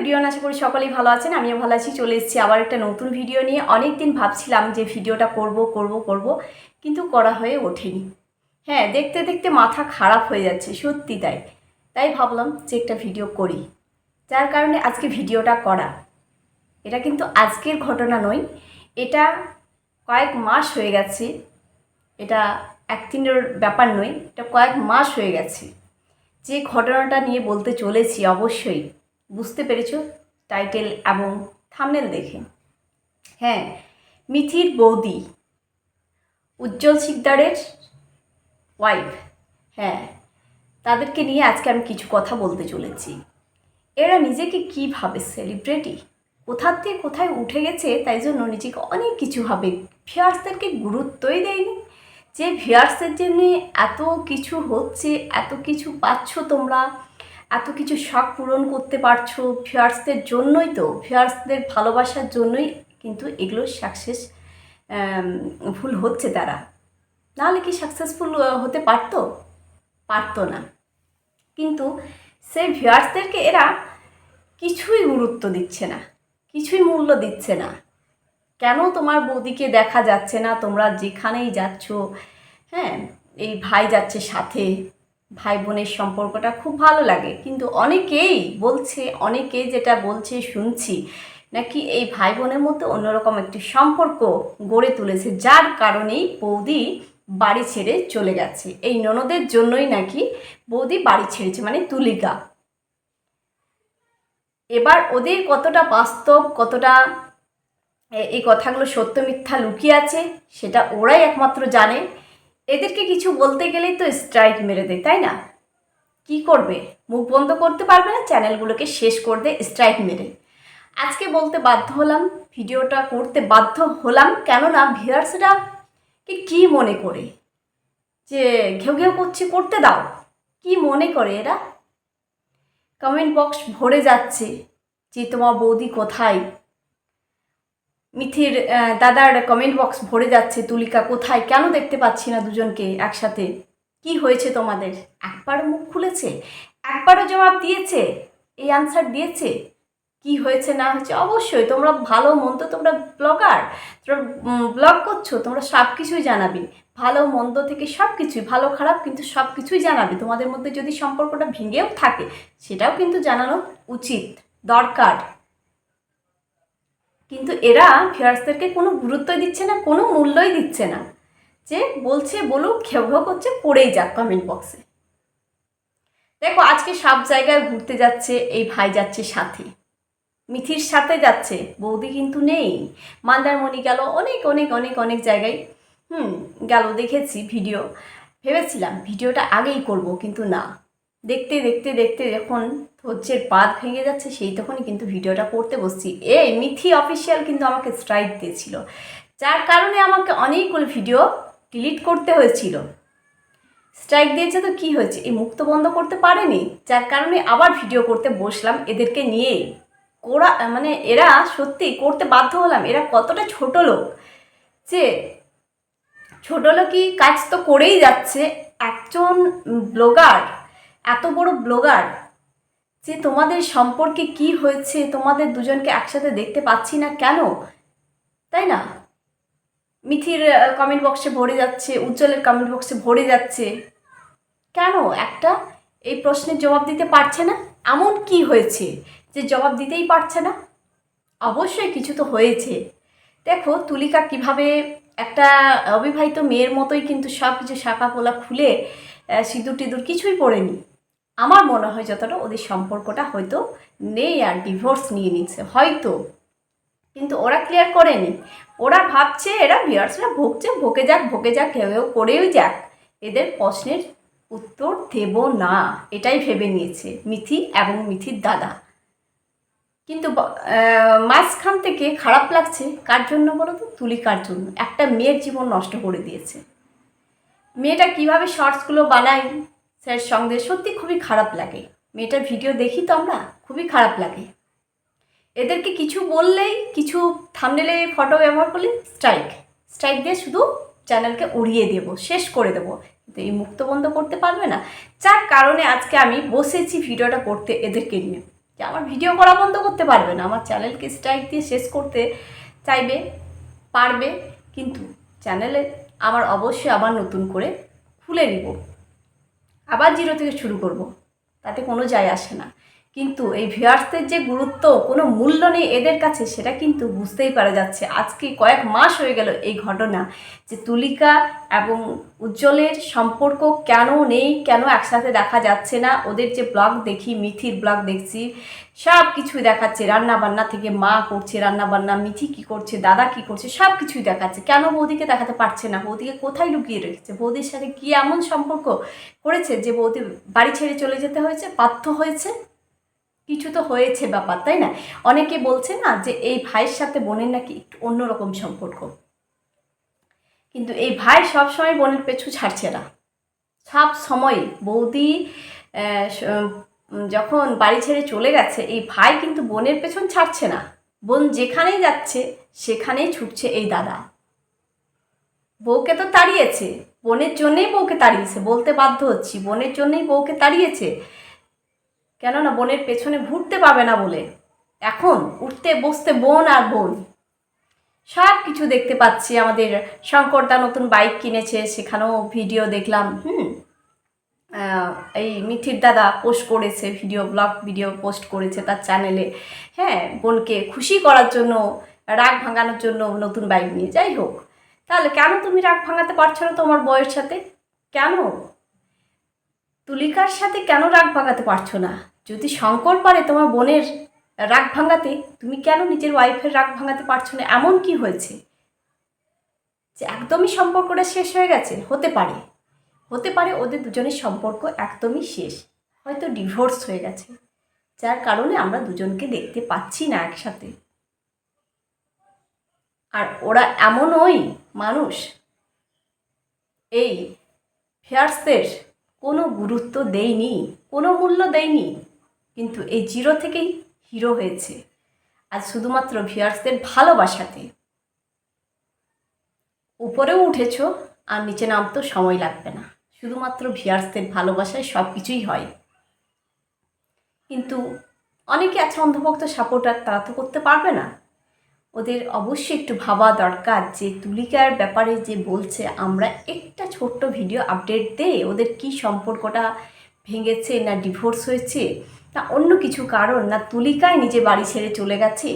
Everyone আশা করি সকলেই ভালো আছেন, আমিও ভালো আছি, চলে এসেছি আবার একটা নতুন ভিডিও নিয়ে। অনেক দিন ভাবছিলাম যে ভিডিওটা করব করব করব, কিন্তু করা হয়ে ওঠেনি। হ্যাঁ দেখতে দেখতে মাথা খারাপ হয়ে যাচ্ছে, সত্যি তাই। তাই ভাবলাম যে একটা ভিডিও করি। যার কারণে আজকে ভিডিওটা করা। এটা কিন্তু আজকের ঘটনা নয়, এটা কয়েক মাস হয়ে গেছে। এটা একদিনের ব্যাপার নয়, এটা কয়েক মাস হয়ে গেছে। যে ঘটনাটা নিয়ে বলতে চলেছি, অবশ্যই। বুঝতে পেরেছ? টাইটেল এবং থামনেল দেখে। হ্যাঁ মিথির বৌদি, উজ্জ্বল শিকদারের ওয়াইফ হ্যাঁ তাদেরকে নিয়ে আজকে আমি কিছু কথা বলতে চলেছি। এরা নিজেকে কী ভাবে সেলিব্রিটি কোথার থেকে কোথায় উঠে গেছে? তাই জন্য নিজেকে অনেক কিছু ভাবে। ভিয়ার্সদেরকে গুরুত্বই দেয়নি। যে ভিয়ার্সের জন্য এত কিছু হচ্ছে, এত কিছু পাচ্ছ তোমরা এত কিছু শখ পূরণ করতে পারছ ভিয়ার্সদের জন্যই তো ভিয়ার্সদের ভালোবাসার জন্যই কিন্তু এগুলো সাকসেস ভুল হচ্ছে তারা। নাহলে কি সাকসেসফুল হতে পারতো? পারতো না। কিন্তু সেই ভিউয়ার্সদেরকে এরা কিছুই গুরুত্ব দিচ্ছে না, কিছুই মূল্য দিচ্ছে না। কেন তোমার বৌদিকে দেখা যাচ্ছে না? তোমরা যেখানেই যাচ্ছ হ্যাঁ এই ভাই যাচ্ছে সাথে ভাই বোনের সম্পর্কটা খুব ভালো লাগে। কিন্তু অনেকেই বলছে অনেকেই যেটা বলছে, শুনছি নাকি এই ভাই বোনের মধ্যে অন্যরকম একটি সম্পর্ক গড়ে তুলেছে, যার কারণেই বৌদি বাড়ি ছেড়ে চলে গেছে। এই ননদের জন্যই নাকি বৌদি বাড়ি ছেড়েছে মানে তুলিকা। এবার ওদের কতটা বাস্তব, কতটা এই কথাগুলো সত্য মিথ্যা লুকিয়ে আছে, সেটা ওরাই একমাত্র জানে। এদেরকে কিছু বলতে গেলেই তো স্ট্রাইক মেরে দেয়, তাই না? কি করবে? মুখ বন্ধ করতে পারবে না, চ্যানেলগুলোকে শেষ করে দেয় স্ট্রাইক মেরে। আজকে বলতে বাধ্য হলাম, ভিডিওটা করতে বাধ্য হলাম, কেননা ভিউয়ার্সরা কি কী মনে করে? যে ঘেউ ঘেউ করছে, করতে দাও। কি মনে করে এরা? কমেন্ট বক্স ভরে যাচ্ছে যে তোমার বৌদি কোথায়? মিথির দাদার কমেন্ট বক্স ভরে যাচ্ছে, তুলিকা কোথায়? কেন দেখতে পাচ্ছি না দুজনকে একসাথে? কি হয়েছে তোমাদের? একবারও মুখ খুলেছে? একবারও জবাব দিয়েছে? এই আনসার দিয়েছে? কি হয়েছে না হয়েছে? অবশ্যই, তোমরা ভালো মন্দ, তোমরা ব্লগার তোমরা ব্লগ করছ, তোমরা সব কিছুই জানাবে। ভালো মন্দ থেকে সব কিছুই ভালো খারাপ কিন্তু সব কিছুই জানাবে। তোমাদের মধ্যে যদি সম্পর্কটা ভেঙেও থাকে, সেটাও কিন্তু জানানো উচিত, দরকার। কিন্তু এরা ভিউয়ার্সদেরকে কোনো গুরুত্বই দিচ্ছে না, কোনো মূল্যই দিচ্ছে না। যে বলছে, বলুক ঘেউ করছে, পড়েই যাক কমেন্ট বক্সে দেখো, আজকে সব জায়গায় ঘুরতে যাচ্ছে, এই ভাই যাচ্ছে সাথে। মিথির সাথে যাচ্ছে, বৌদি কিন্তু নেই। মন্দারমণি গেল অনেক অনেক অনেক অনেক জায়গায়। হুম, গেল, দেখেছি ভিডিও ভেবেছিলাম ভিডিওটা আগেই করব, কিন্তু না। দেখতে দেখতে দেখতে যখন ধৈর্যের পাত ভেঙে যাচ্ছে, সেই তখনই কিন্তু ভিডিওটা করতে বসছি। এ মিথি অফিসিয়াল কিন্তু আমাকে স্ট্রাইক দিয়েছিল। যার কারণে আমাকে অনেকগুলো ভিডিও ডিলিট করতে হয়েছিল। স্ট্রাইক দিয়েছে তো কি হয়েছে? এই মুক্ত বন্ধ করতে পারেনি। যার কারণে আবার ভিডিও করতে বসলাম এদেরকে নিয়ে। ওরা মানে এরা সত্যি করতে বাধ্য হলাম। এরা কতটা ছোট লোক যে ছোট লোকই কাজ তো করেই যাচ্ছে। একজন ব্লগার এত বড় ব্লগার যে তোমাদের সম্পর্কে কি হয়েছে, তোমাদের দুজনকে একসাথে দেখতে পাচ্ছি না কেন? তাই না? মিথির কমেন্ট বক্সে ভরে যাচ্ছে, উজ্জ্বলের কমেন্ট বক্সে ভরে যাচ্ছে। কেন? একটা এই প্রশ্নের জবাব দিতে পারছে না? এমন কি হয়েছে যে জবাব দিতেই পারছে না? অবশ্যই কিছু তো হয়েছে। দেখো, তুলিকা কীভাবে একটা অবিবাহিত মেয়ের মতোই কিন্তু সব কিছু শাখা পোলা খুলে সিঁদুর টিঁদুর কিছুই পড়েনি। আমার মনে হয় যতটা ওদের সম্পর্কটা হয়তো নেই আর ডিভোর্স নিয়ে নিচ্ছে, হয়তো। কিন্তু ওরা ক্লিয়ার করেনি। ওরা ভাবছে এরা ভিউয়ার্সরা ভুগছে, ভোগে যাক ভোগে যাক, কেউ করেও যাক। এদের প্রশ্নের উত্তর দেব না, এটাই ভেবে নিয়েছে মিথি এবং মিথির দাদা। কিন্তু মাঝখান থেকে খারাপ লাগছে, কার জন্য বলো তো? তুলিকার জন্য? একটা মেয়ের জীবন নষ্ট করে দিয়েছে। মেয়েটা কীভাবে শর্টসগুলো বানায়? স্যার সঙ্গে সত্যি খুবই খারাপ লাগে। মেয়েটার ভিডিও দেখি তো আমরা, খুবই খারাপ লাগে। এদেরকে কিছু বললেই, কিছু থামনেলে ফটো ব্যবহার করলে স্ট্রাইক স্ট্রাইক দিয়ে শুধু চ্যানেলকে উড়িয়ে দেব, শেষ করে দেবো। কিন্তু এই মুক্ত বন্ধ করতে পারবে না। যার কারণে আজকে আমি বসেছি ভিডিওটা করতে এদেরকে নিয়ে। যে আমার ভিডিও করা বন্ধ করতে পারবে না, আমার চ্যানেলকে স্ট্রাইক দিয়ে শেষ করতে চাইবে, পারবে। কিন্তু চ্যানেলে আমার অবশ্যই আবার নতুন করে খুলে নিব। আবার জিরো থেকে শুরু করব। তাতে কোনো যায় আসে না। কিন্তু এই ভিউয়ার্সদের যে গুরুত্ব, কোনো মূল্য নেই এদের কাছে, সেটা কিন্তু বুঝতেই পারা যাচ্ছে। আজকে কয়েক মাস হয়ে গেল এই ঘটনা যে তুলিকা এবং উজ্জ্বলের সম্পর্ক কেন নেই, কেন একসাথে দেখা যাচ্ছে না? ওদের যে ব্লগ দেখি, মিথির ব্লগ দেখছি সব কিছুই দেখাচ্ছে। রান্না বান্না থেকে মা করছে রান্না বান্না মিথি কি করছে, দাদা কি করছে সব কিছুই দেখাচ্ছে। কেন বৌদিকে দেখাতে পারছে না? বৌদিকে কোথায় লুকিয়ে রেখেছে? বৌদির সাথে কি এমন সম্পর্ক করেছে যে বৌদি বাড়ি ছেড়ে চলে যেতে হয়েছে, বাধ্য হয়েছে? কিছু তো হয়েছে ব্যাপার, তাই না? অনেকে বলছে না যে এই ভাইয়ের সাথে বোনের নাকি একটু অন্যরকম সম্পর্ক। কিন্তু এই ভাই সব সময় বোনের পেছু ছাড়ছে না। সব সময় বৌদি যখন বাড়ি ছেড়ে চলে গেছে, এই ভাই কিন্তু বোনের পেছন ছাড়ছে না। বোন যেখানেই যাচ্ছে, সেখানেই ছুটছে এই দাদা। বউকে তো তাড়িয়েছে, বোনের জন্যেই বউকে তাড়িয়েছে, বলতে বাধ্য হচ্ছি, বোনের জন্যেই বউকে তাড়িয়েছে। কেননা বোনের পেছনে ঘুরতে পাবে না বলে। এখন উঠতে, বসতে বোন আর বোন। সব কিছু দেখতে পাচ্ছি। আমাদের শঙ্করদা নতুন বাইক কিনেছে, সেখানেও ভিডিও দেখলাম, হুম। এই মিঠির দাদা পোস্ট করেছে, ভিডিও, ব্লগ, ভিডিও পোস্ট করেছে তার চ্যানেলে। হ্যাঁ বোনকে খুশি করার জন্য, রাগ ভাঙানোর জন্য নতুন বাইক নিয়ে। যাই হোক, তাহলে কেন তুমি রাগ ভাঙাতে পারছ না তোমার বয়ের সাথে? কেন? তুলিকার সাথে কেন রাগ ভাঙাতে পারছ না? যদি শঙ্কর পারে তোমার বোনের রাগ ভাঙাতে, তুমি কেন নিজের ওয়াইফের রাগ ভাঙাতে পারছ না? এমন কি হয়েছে? যে একদমই সম্পর্কটা শেষ হয়ে গেছে? হতে পারে। হতে পারে ওদের দুজনের সম্পর্ক একদমই শেষ। হয়তো ডিভোর্স হয়ে গেছে। যার কারণে আমরা দুজনকে দেখতে পাচ্ছি না একসাথে। আর ওরা এমন ওই মানুষ। এই ফেয়ার্সদের কোনো গুরুত্ব দেয়নি, কোনো মূল্য দেয়নি। কিন্তু এই জিরো থেকেই হিরো হয়েছে। আজ শুধুমাত্র ভিউয়ার্সদের ভালোবাসাতে। উপরেও উঠেছ, আর নিচে নামতেও সময় লাগবে না। শুধুমাত্র ভিউয়ার্সদের ভালোবাসায় সব কিছুই হয়। কিন্তু অনেকে আছে অন্ধভক্ত সাপোর্টার, তারা তো করতে পারবে না। ওদের অবশ্যই একটু ভাবা দরকার যে তুলিকার ব্যাপারে যে বলছে, আমরা একটা ছোট্ট ভিডিও আপডেট দে ওদের কি সম্পর্কটা ভেঙেছে না ডিভোর্স হয়েছে না অন্য কিছু কারণ, না তুলিকায় নিজে বাড়ি ছেড়ে চলে গেছে?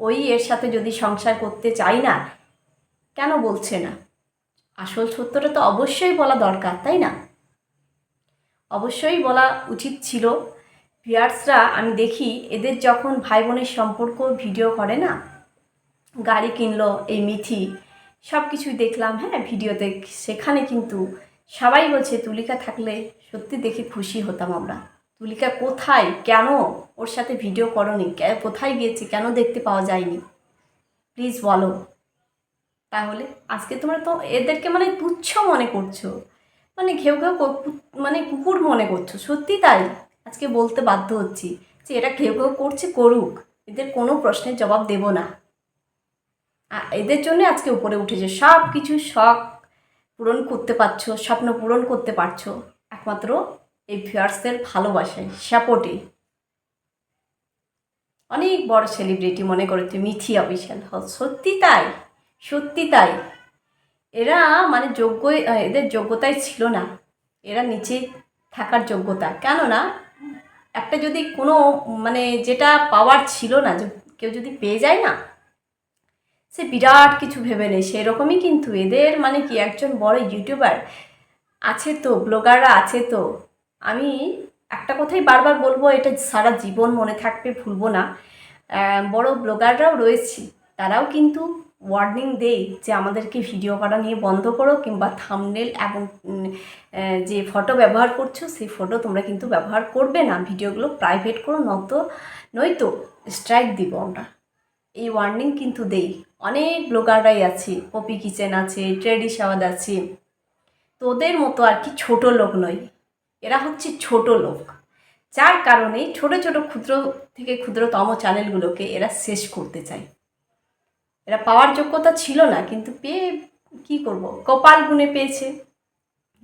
ওই এর সাথে যদি সংসার করতে চাই না, কেন বলছে না? আসল সত্যটা তো অবশ্যই বলা দরকার, তাই না? অবশ্যই বলা উচিত ছিল। ভিয়ার্সরা আমি দেখি, এদের যখন ভাই বোনের সম্পর্ক ভিডিও করে না গাড়ি কিনলো, এই মিথি সব কিছুই দেখলাম হ্যাঁ ভিডিওতে সেখানে কিন্তু সবাই বলছে, তুলিকা থাকলে সত্যি দেখে খুশি হতাম আমরা। তুলিকা কোথায়? কেন? ওর সাথে ভিডিও করনি। কোথায় গিয়েছে? কেন দেখতে পাওয়া যায়নি? প্লিজ বলো। তাহলে আজকে তোমরা তো এদেরকে মানে তুচ্ছ মনে করছ। মানে ঘেউ ঘেউ মানে কুকুর মনে করছ। সত্যি তাই? আজকে বলতে বাধ্য হচ্ছি যে এরা ঘেউ ঘেউ করছে, করুক। এদের কোনো প্রশ্নের জবাব দেব না। এদের জন্য আজকে উপরে উঠেছে সব কিছু শখ পূরণ করতে পারছ, স্বপ্ন পূরণ করতে পারছ, একমাত্র এই ভিউয়ার্সদের ভালোবাসায় সাপোর্টে অনেক বড় সেলিব্রিটি মনে করেছে মিথি অফিসিয়াল সত্যি তাই সত্যি তাই। এরা মানে যোগ্য এদের যোগ্যতাই ছিল না। এরা নিচে থাকার যোগ্যতা। কেননা, একটা যদি কোনো মানে যেটা পাওয়ার ছিল না কেউ যদি পেয়ে যায় না সে বিরাট কিছু ভেবে নেই সেরকমই কিন্তু এদের মানে কি একজন বড় ইউটিউবার আছে তো, ব্লগাররা আছে তো। আমি একটা কথাই বারবার বলব, এটা সারা জীবন মনে থাকবে, ভুলবো না। বড় ব্লগাররাও রয়েছে, তারাও কিন্তু ওয়ার্নিং দেয় যে আমাদেরকে ভিডিও করা নিয়ে বন্ধ করো, কিংবা থামনেল এবং যে ফটো ব্যবহার করছ, সেই ফটো তোমরা কিন্তু ব্যবহার করবে না। ভিডিওগুলো প্রাইভেট করো, নয়তো নয়তো স্ট্রাইক দিব আমরা। এই ওয়ার্নিং কিন্তু দেই। অনেক ব্লগাররাই আছে, পপি কিচেন আছে, ট্রেডি সাওয়াদ আছে। তোদের মতো আর কি ছোট লোক নয় এরা হচ্ছে ছোট লোক। যার কারণে ছোট ছোট ক্ষুদ্র থেকে ক্ষুদ্রতম চ্যানেলগুলোকে এরা শেষ করতে চায়। এরা পাওয়ার যোগ্যতা ছিল না, কিন্তু পেয়ে কি করব? কপাল গুনে পেয়েছে।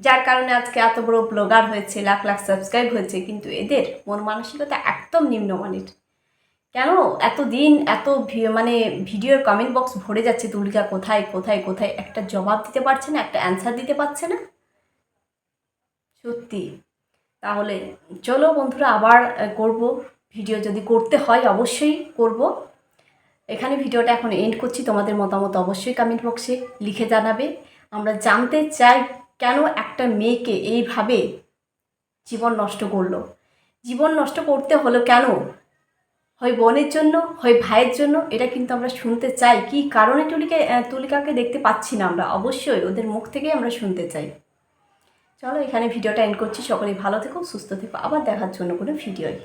যার কারণে আজকে এত বড় ব্লগার হয়েছে, লাখ লাখ সাবস্ক্রাইব হয়েছে, কিন্তু এদের মন মানসিকতা একদম নিম্নমানের। কেন? এত দিন এত মানে ভিডিওর কমেন্ট বক্স ভরে যাচ্ছে তুলিকা, কোথায় কোথায় কোথায়? একটা জবাব দিতে পারছে না, একটা অ্যান্সার দিতে পারছে না। সত্যি। তাহলে চলো বন্ধুরা, আবার করব। ভিডিও যদি করতে হয়, অবশ্যই করব। এখানে ভিডিওটা এখন এন্ড করছি। তোমাদের মতামত অবশ্যই কমেন্ট বক্সে লিখে জানাবে। আমরা জানতে চাই কেন একটা মেয়েকে এইভাবে জীবন নষ্ট করল? জীবন নষ্ট করতে হলো কেন? হয় বোনের জন্য, হয় ভাইয়ের জন্য, এটা কিন্তু আমরা শুনতে চাই। কি কারণে তুলিকে তুলিকাকে দেখতে পাচ্ছি না আমরা? অবশ্যই ওদের মুখ থেকেই আমরা শুনতে চাই। চলো এখানে ভিডিওটা এন্ড করছি। সকলেই ভালো থেকো, সুস্থ থেকো। আবার দেখার জন্য কোনো ভিডিওই।